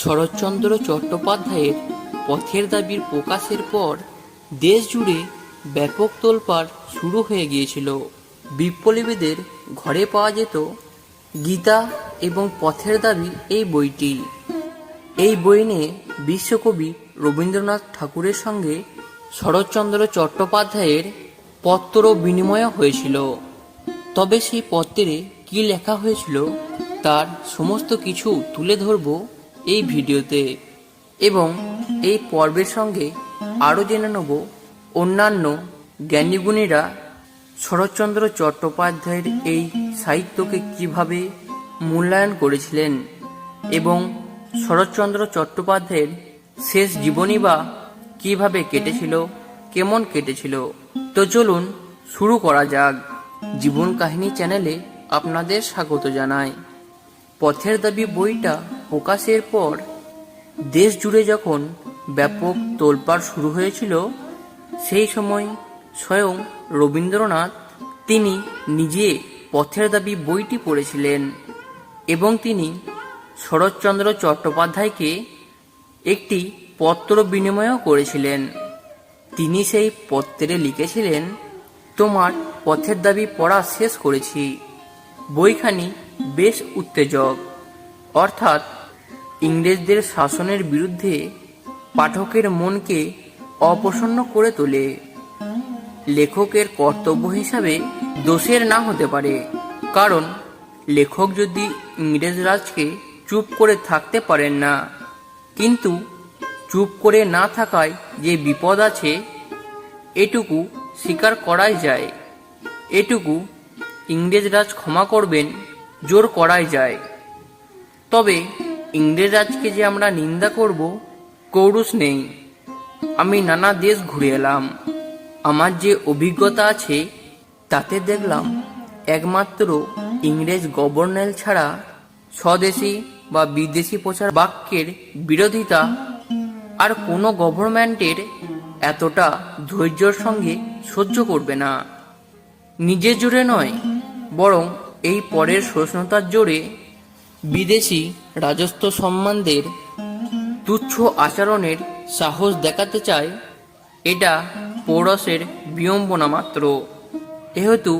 শরৎচন্দ্র চট্টোপাধ্যায়ের পথের দাবির প্রকাশের পর দেশ জুড়ে ব্যাপক তোলপাড় শুরু হয়ে গিয়েছিল। বিপ্লবীদের ঘরে পাওয়া যেত গীতা এবং পথের দাবি এই বইটি। এই বই নিয়ে বিশ্বকবি রবীন্দ্রনাথ ঠাকুরের সঙ্গে শরৎচন্দ্র চট্টোপাধ্যায়ের পত্র বিনিময় হয়েছিল। তবে সেই পত্রে কি লেখা হয়েছিল তার সমস্ত কিছু তুলে ধরব এই ভিডিওতে এবং এই পর্বের সঙ্গে আরও জেনে নেব অন্যান্য জ্ঞানীগুণীরা শরৎচন্দ্র চট্টোপাধ্যায়ের এই সাহিত্যকে কীভাবে মূল্যায়ন করেছিলেন এবং শরৎচন্দ্র চট্টোপাধ্যায়ের শেষ জীবনী বা কীভাবে কেটেছিল, কেমন কেটেছিল? তো চলুন শুরু করা যাক। জীবন কাহিনী চ্যানেলে আপনাদের স্বাগত জানাই। পথের দাবি বইটা প্রকাশের পর, দেশ জুড়ে যখন ব্যাপক তোলপাড় শুরু হয়েছিল, সেই সময় স্বয়ং রবীন্দ্রনাথ তিনি নিজে পথের দাবি বইটি পড়েছিলেন এবং তিনি শরৎচন্দ্র চট্টোপাধ্যায়কে একটি পত্র বিনিময়ও করেছিলেন। তিনি সেই পত্রে লিখেছিলেন, তোমার পথের দাবি পড়া শেষ করেছি। বইখানি বেশ উত্তেজক। অর্থাৎ ইংরেজদের শাসনের বিরুদ্ধে পাঠকের মনকে অপ্রসন্ন করে তোলে। লেখকের কর্তব্য হিসাবে দোষের না হতে পারে, কারণ লেখক যদি ইংরেজ রাজকে চুপ করে থাকতে পারেন না, কিন্তু চুপ করে না থাকায় যে বিপদ আছে, এটুকু স্বীকার করাই যায়। এটুকু ইংরেজ রাজ ক্ষমা করবেন, জোর করাই যায়। তবে ইংরেজ রাজকে যে আমরা নিন্দা করব, কৌরুষ নেই। আমি নানা দেশ ঘুরে এলাম। আমার যে অভিজ্ঞতা আছে, তাতে দেখলাম একমাত্র ইংরেজ গভর্নর ছাড়া স্বদেশি বা বিদেশি প্রচার বাক্যের বিরোধিতা আর কোনো গভর্নমেন্টের এতটা ধৈর্যর সঙ্গে সহ্য করবে না। নিজের জোরে নয়, বরং এই পরের সহিষ্ণুতার জোরে বিদেশি রাজস্ব সম্মানদের তুচ্ছ আচরণের সাহস দেখাতে চায়, এটা পৌরসের বিড়ম্বনা মাত্র। যেহেতু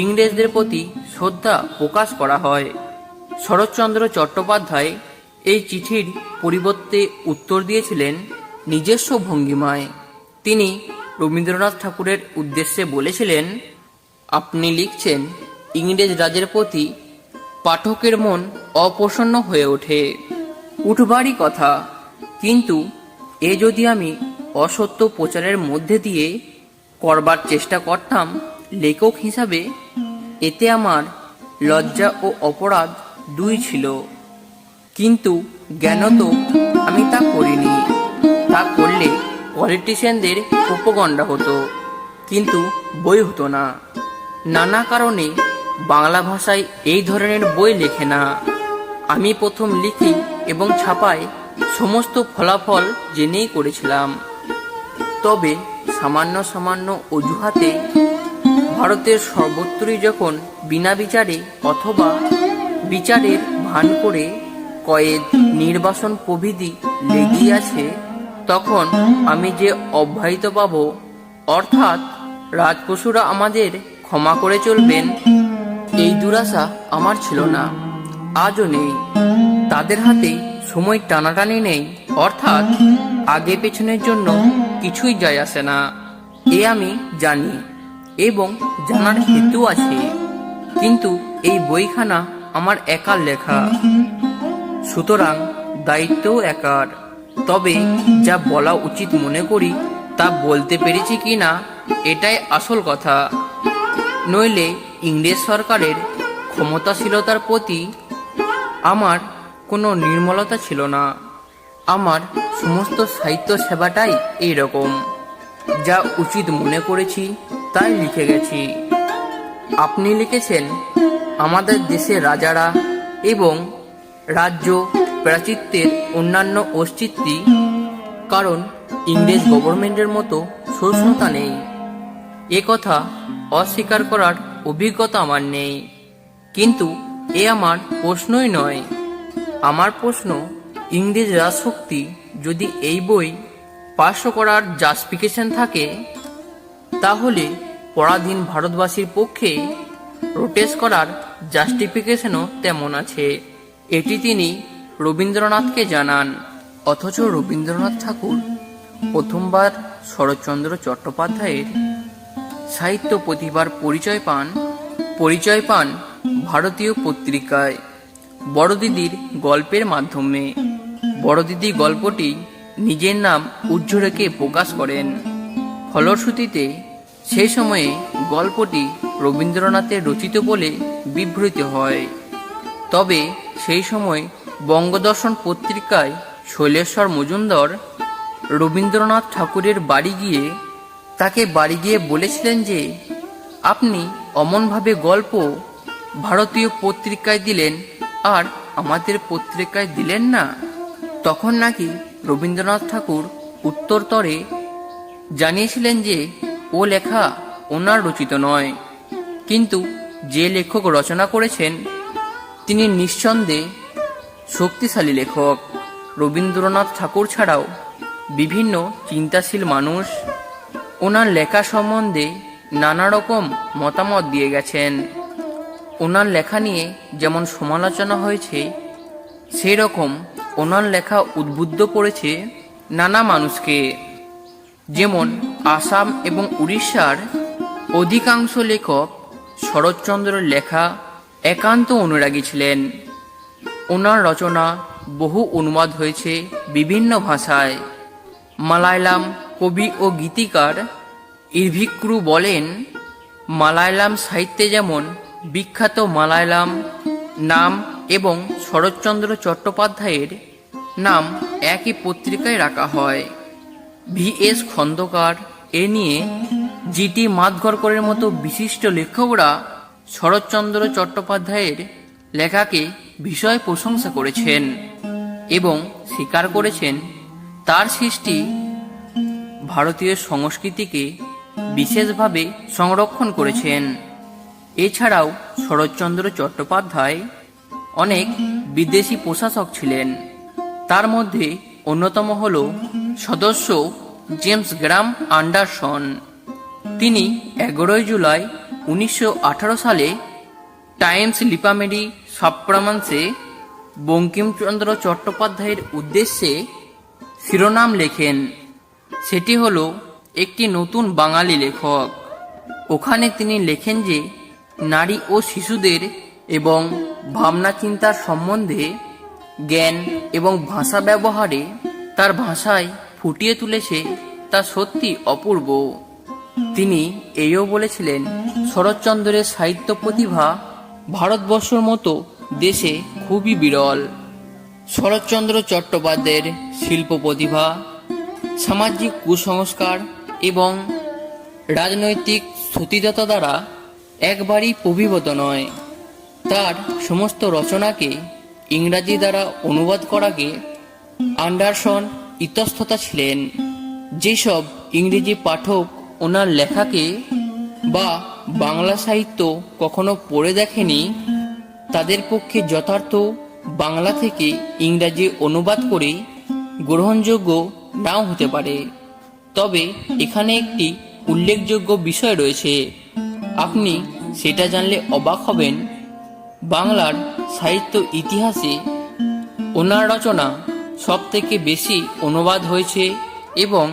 ইংরেজদের প্রতি শ্রদ্ধা প্রকাশ করা হয়, শরৎচন্দ্র চট্টোপাধ্যায় এই চিঠির পরিবর্তে উত্তর দিয়েছিলেন নিজস্ব ভঙ্গিমায়। তিনি রবীন্দ্রনাথ ঠাকুরের উদ্দেশ্যে বলেছিলেন, আপনি লিখছেন, ইংরেজ রাজের প্রতি পাঠকের মন অপ্রসন্ন হয়ে ওঠে। উঠবারই কথা, কিন্তু এ যদি আমি অসত্য প্রচারের মধ্যে দিয়ে করবার চেষ্টা করতাম লেখক হিসাবে, এতে আমার লজ্জা ও অপরাধ দুই ছিল। কিন্তু জ্ঞানত আমি তা করিনি। তা করলে পলিটিশিয়ানদের উপগণ্ডা হতো, কিন্তু বই হতো না। নানা কারণে বাংলা ভাষায় এই ধরনের বই লেখে না। আমি প্রথম লিখি এবং ছাপাই সমস্ত ফলাফল জেনেই করেছিলাম। তবে সামান্য সামান্য অজুহাতে ভারতের সর্বত্রই যখন বিনা বিচারে অথবা বিচারের ভান করে কয়েদ, নির্বাসন প্রভৃতি লেগেই আছে, তখন আমি যে অব্যাহিত পাব, অর্থাৎ রাজপশুরা আমাদের ক্ষমা করে চলবেন এই দুরাশা আমার ছিল না। আজও নেই। তাদের হাতে সময় টানাটানি নেই। অর্থাৎ আগে পেছনের জন্য কিছুই যায় আসে না। এ আমি জানি এবং জানার হেতু আছে। কিন্তু এই বইখানা আমার একার লেখা। সুতরাং দায়িত্বও একার। তবে যা বলা উচিত মনে করি তা বলতে পেরেছি কি না, এটাই আসল কথা। নইলে ইংরেজ সরকারের ক্ষমতাশীলতার প্রতি আমার কোনো নির্মলতা ছিল না। আমার সমস্ত সাহিত্য সেবাটাই এই রকম যা উচিত মনে করেছি তাই লিখে গেছি। আপনি লিখেছেন, আমাদের দেশের রাজারা এবং রাজ্য প্রাচিত্যের অন্যান্য অস্তিত্বই কারণ ইংরেজ গভর্নমেন্টের মতো সহিষ্ণুতা নেই। এ কথা অস্বীকার করার অভিজ্ঞতা আমার নেই। কিন্তু এ আমার প্রশ্নই নয়। আমার প্রশ্ন, ইংরেজ রাজশক্তি যদি এই বই পার্শ্ব করার জাস্টিফিকেশন থাকে, তাহলে পরাধীন ভারতবাসীর পক্ষে প্রোটেস্ট করার জাস্টিফিকেশনও তেমন আছে। এটি তিনি রবীন্দ্রনাথকে জানান। অথচ রবীন্দ্রনাথ ঠাকুর প্রথমবার শরৎচন্দ্র চট্টোপাধ্যায়ের সাহিত্য প্রতিভার পরিচয় পান পরিচয় পান ভারতীয় পত্রিকায়, বড়দিদির গল্পের মাধ্যমে। বড়দিদি গল্পটি নিজের নাম উজ্জ্বরেকে প্রকাশ করেন। ফলশ্রুতিতে সেই সময়ে গল্পটি রবীন্দ্রনাথের রচিত বলে বিবৃত হয়। তবে সেই সময় বঙ্গদর্শন পত্রিকায় শৈলেশ্বর মজুমদার, রবীন্দ্রনাথ ঠাকুরের বাড়ি গিয়ে তাকে বাড়ি গিয়ে বলেছিলেন যে, আপনি অমনভাবে গল্প ভারতীয় পত্রিকায় দিলেন, আর আমাদের পত্রিকায় দিলেন না? তখন নাকি রবীন্দ্রনাথ ঠাকুর উত্তরতরে জানিয়েছিলেন যে, ও লেখা ওনার রচিত নয়। কিন্তু যে লেখক রচনা করেছেন, তিনি নিঃসন্দেহে শক্তিশালী লেখক। রবীন্দ্রনাথ ঠাকুর ছাড়াও বিভিন্ন চিন্তাশীল মানুষ ওনার লেখা সম্বন্ধে নানা রকম মতামত দিয়ে গেছেন। ওনার লেখা নিয়ে যেমন সমালোচনা হয়েছে সেই রকম ওনার লেখা উদ্বুদ্ধ করেছে নানা মানুষকে। যেমন আসাম এবং উড়িষ্যার অধিকাংশ লেখক শরৎচন্দ্রের লেখা একান্ত অনুরাগী ছিলেন। ওনার রচনা বহু অনুবাদ হয়েছে বিভিন্ন ভাষায়। মালায়ালাম কবি ও গীতিকার ইরভিক্রু বলেন, মালায়ালাম সাহিত্যে যেমন বিখ্যাত মালায়ালাম নাম এবং শরৎচন্দ্র চট্টোপাধ্যায়ের নাম একই পত্রিকায় রাখা হয়। ভি এস খন্দকার এ নিয়ে জিটি মাতঘরকরের মতো বিশিষ্ট লেখকরা শরৎচন্দ্র চট্টোপাধ্যায়ের লেখাকে বিষয় প্রশংসা করেছেন এবং স্বীকার করেছেন, তার সৃষ্টি ভারতীয় সংস্কৃতিকে বিশেষভাবে সংরক্ষণ করেছেন। এছাড়াও শরৎচন্দ্র চট্টোপাধ্যায় অনেক বিদেশি প্রশাসক ছিলেন। তার মধ্যে অন্যতম হল সদস্য জেমস গ্রাম আন্ডারসন। তিনি এগারোই জুলাই উনিশশো আঠারো সালে টাইমস লিপামেডি সাপ্রামান্সে বঙ্কিমচন্দ্র চট্টোপাধ্যায়ের উদ্দেশ্যে শিরোনাম লেখেন। সেটি হলো একটি নতুন বাঙালি লেখক। ওখানে তিনি লেখেন যে, নারী ও শিশুদের এবং ভাবনা চিন্তার সম্বন্ধে জ্ঞান এবং ভাষা ব্যবহারে তার ভাষায় ফুটিয়ে তুলেছে তা সত্যি অপূর্ব। তিনি এইও বলেছিলেন, শরৎচন্দ্রের সাহিত্য প্রতিভা ভারতবর্ষর মতো দেশে খুবই বিরল। শরৎচন্দ্র চট্টোপাধ্যায়ের শিল্প প্রতিভা সামাজিক কুসংস্কার এবং রাজনৈতিক স্থিতিদাতা দ্বারা একবারই প্রবিভত নয়। তার সমস্ত রচনাকে ইংরাজি দ্বারা অনুবাদ করাকে আন্ডারসন ইতস্ততা ছিলেন। যেসব ইংরেজি পাঠক ওনার লেখাকে বা বাংলা সাহিত্য কখনো পড়ে দেখেনি, তাদের পক্ষে যথার্থ বাংলা থেকে ইংরাজি অনুবাদ করে গ্রহণযোগ্য নাও হতে পারে। তবে এখানে একটি উল্লেখযোগ্য বিষয় রয়েছে। আপনি সেটা জানলে অবাক হবেন। বাংলার সাহিত্য ইতিহাসে ওনার রচনা সব থেকে বেশি অনুবাদ হয়েছে এবং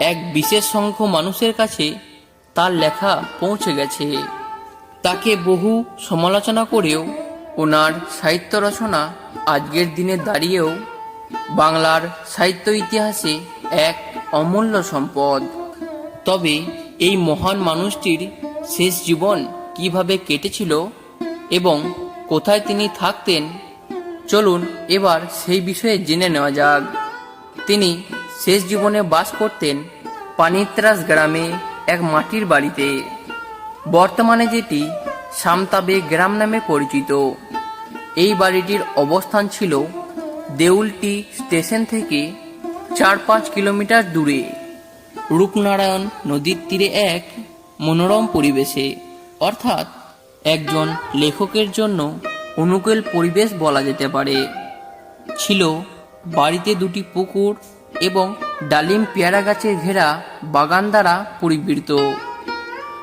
এক বিশেষ সংখ্য মানুষের কাছে তার লেখা পৌঁছে গেছে। তাকে বহু সমালোচনা করেও ওনার সাহিত্য রচনা আজকের দিনে দাঁড়িয়েও বাংলার সাহিত্য ইতিহাসে এক অমূল্য সম্পদ। তবে এই মহান মানুষটির শেষ জীবন কীভাবে কেটেছিল এবং কোথায় তিনি থাকতেন, চলুন এবার সেই বিষয়ে জেনে নেওয়া যাক। তিনি শেষ জীবনে বাস করতেন পানিত্রাস গ্রামে এক মাটির বাড়িতে। বর্তমানে যেটি সামতাবে গ্রাম নামে পরিচিত। এই বাড়িটির অবস্থান ছিল দেউলটি স্টেশন থেকে চার পাঁচ কিলোমিটার দূরে। রূপনারায়ণ নদীর তীরে এক মনোরম পরিবেশে, অর্থাৎ একজন লেখকের জন্য অনুকূল পরিবেশ বলা যেতে পারে। ছিল বাড়িতে দুটি পুকুর এবং ডালিম পেয়ারা গাছের ঘেরা বাগান দ্বারা পরিবৃত।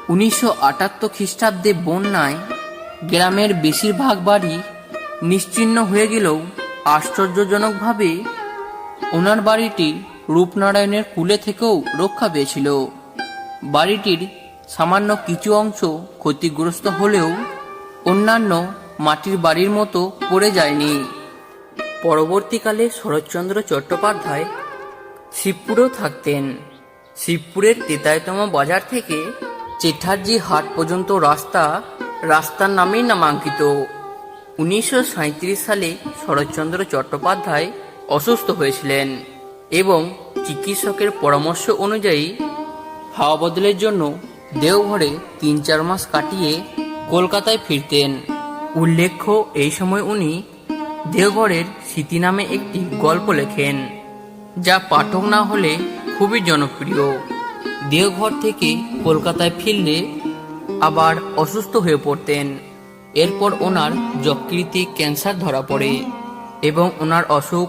উনিশশো আটাত্তর খ্রিস্টাব্দে বন্যায় গ্রামের বেশিরভাগ বাড়ি নিশ্চিহ্ন হয়ে গেলেও আশ্চর্যজনকভাবে ওনার বাড়িটি রূপনারায়ণের কুলে থেকেও রক্ষা পেয়েছিল। বাড়িটির সামান্য কিছু অংশ ক্ষতিগ্রস্ত হলেও অন্যান্য মাটির বাড়ির মতো পড়ে যায়নি। পরবর্তীকালে শরৎচন্দ্র চট্টোপাধ্যায় শিবপুরেও থাকতেন। শিবপুরের তেতায়তম বাজার থেকে চেঠার্জি হাট পর্যন্ত রাস্তা রাস্তার নামেই নামাঙ্কিত। উনিশশো সাঁইত্রিশ সালে শরৎচন্দ্র চট্টোপাধ্যায় অসুস্থ হয়েছিলেন এবং চিকিৎসকের পরামর্শ অনুযায়ী হাওয়া বদলের জন্য দেওঘরে তিন চার মাস কাটিয়ে কলকাতায় ফিরতেন। উল্লেখ্য, এই সময় উনি দেওঘরের স্মৃতি নামে একটি গল্প লেখেন, যা পাঠক না হলে খুবই জনপ্রিয়। দেওঘর থেকে কলকাতায় ফিরলে আবার অসুস্থ হয়ে পড়তেন। এরপর ওনার যকৃতি ক্যান্সার ধরা পড়ে এবং ওনার অসুখ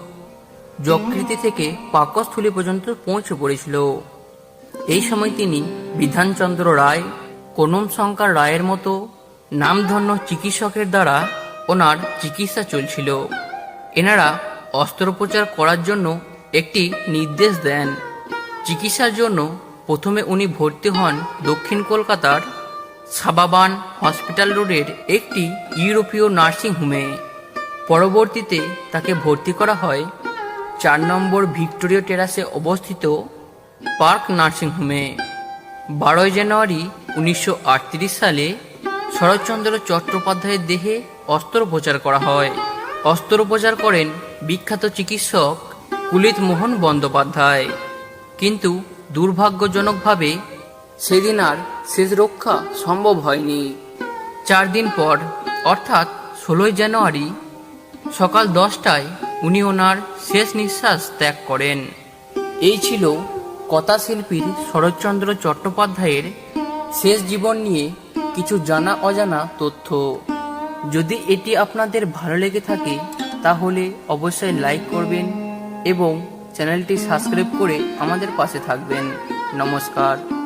যকৃতি থেকে পাকস্থলী পর্যন্ত পৌঁছে পড়েছিল। এই সময় তিনি বিধানচন্দ্র রায়, কনম শঙ্কর রায়ের মতো নামধন্য চিকিৎসকের দ্বারা ওনার চিকিৎসা চলছিল। এনারা অস্ত্রোপচার করার জন্য একটি নির্দেশ দেন। চিকিৎসার জন্য প্রথমে উনি ভর্তি হন দক্ষিণ কলকাতার সাবাবান হসপিটাল রোডের একটি ইউরোপীয় নার্সিং হোমে। পরবর্তীতে তাকে ভর্তি করা হয় চার নম্বর ভিক্টোরিয়া টেরাসে অবস্থিত পার্ক নার্সিংহোমে বারোই জানুয়ারি উনিশশো আটত্রিশ সালে শরৎচন্দ্র চট্টোপাধ্যায়ের দেহে অস্ত্রোপচার করা হয়। অস্ত্রোপচার করেন বিখ্যাত চিকিৎসক কুলিত মোহন বন্দ্যোপাধ্যায়। কিন্তু দুর্ভাগ্যজনকভাবে সেদিন আর শেষ রক্ষা সম্ভব হয়নি। চার দিন পর, অর্থাৎ ষোলোই জানুয়ারি, সকাল দশটায় উনি ওনার শেষ নিঃশ্বাস ত্যাগ করেন। এই ছিল কথাশিল্পীর শরৎচন্দ্র চট্টোপাধ্যায়ের শেষ জীবন নিয়ে কিছু জানা অজানা তথ্য। যদি এটি আপনাদের ভালো লেগে থাকে, তাহলে অবশ্যই লাইক করবেন এবং চ্যানেলটি সাবস্ক্রাইব করে আমাদের পাশে থাকবেন। নমস্কার।